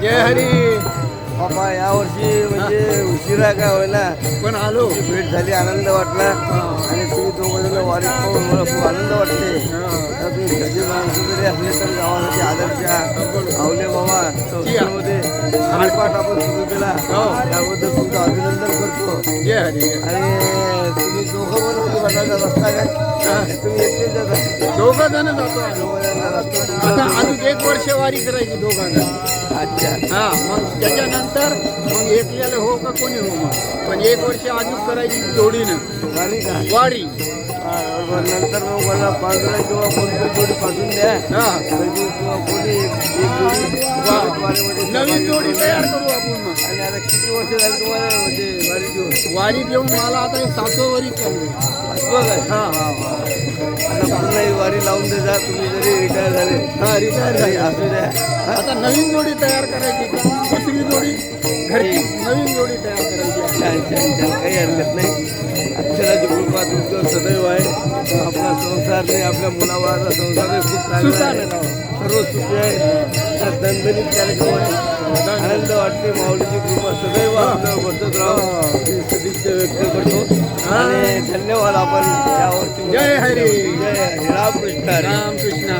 जय हरी. बाबा यावर्षी म्हणजे उशिरा काय होईना. पण आलो? भेट झाली आनंद वाटला. आणि तुम्ही दोघं वारीत पाहून मला खूप आनंद वाटते. तुम्ही माणसं जरी असले तर गावासाठी आदर्श आवले बाबा संस्थेमध्ये हरिपाठ आपण सुरू केला. त्याबद्दल तुमचं अभिनंदन करतो. जय हरी. आणि तुम्ही दोघं पण होती वाटायचा रस्ता काय? तुम्ही एकटेच जाता? दोघं जण जातो आता अजून एक वर्ष वारी करायची दोघांना. अच्छा. हा मग त्याच्यानंतर मग एकल्याला हो का कोणी हो मग? पण एक वर्ष अजून करायची जोडीनं वारी का? वारी. हा, बरोबर. नंतर मग मला पांढरा किंवा कोणती जोडी पाठवून द्या. हा. म्हणजे किंवा कोणी एक एक जोडी वारीमध्ये नवीन जोडी तयार करू आपण मग. आणि आता किती वर्ष झाली तुम्हाला म्हणजे वारी घेऊन? वारी देऊन मला आता हे सातवं वरी चालू असं काय हा आता पुन्हा ही वारी लावून दे जा तुम्ही जरी रिटायर असू द्या. हा? आता नवीन जोडी तयार करायची दुसरी जोडी? घरची नवीन जोडी तयार करायची. छान छान छान काही हरकत नाही. अक्षराची कृपा तुमच्यावर सदैव आहे. आपला संसार नाही आपल्या मुलाबाळाचा संसार खूप चांगला. सर्व सुखी आहे. दणदणीत कार्यक्रम आहे. आनंद वाटते माऊलीची कृपा सदैव आपल्यावर बसत राहा. सदिच्छा व्यक्त करतो. आणि धन्यवाद आपण यावर्षी जय हरी. जय रामकृष्ण रामकृष्ण